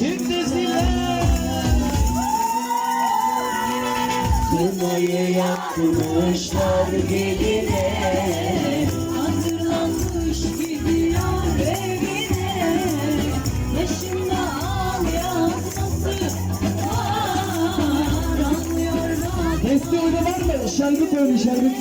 istediler Kınayı yakmışlar geline. Hazırlanmış gidiyor evine Yaşında al yazması var. Anlıyor bak Testi oyunu var mı? Şerbet oyunu şerbet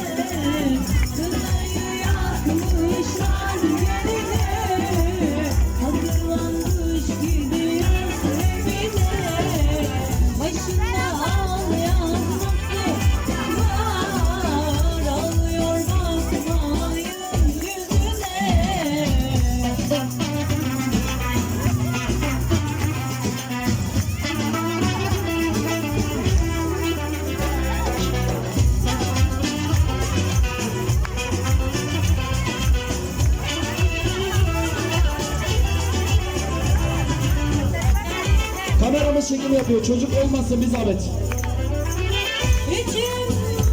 Çekim yapıyor. Çocuk olmasın bir zahmet. İçim buruk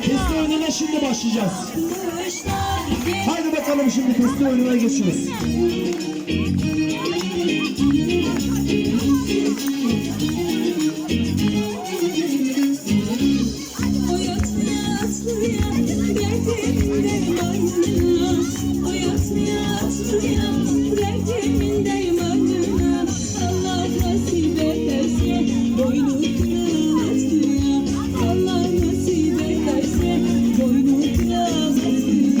testi oyununa şimdi başlayacağız. Haydi bakalım şimdi testi oyununa geçiyoruz.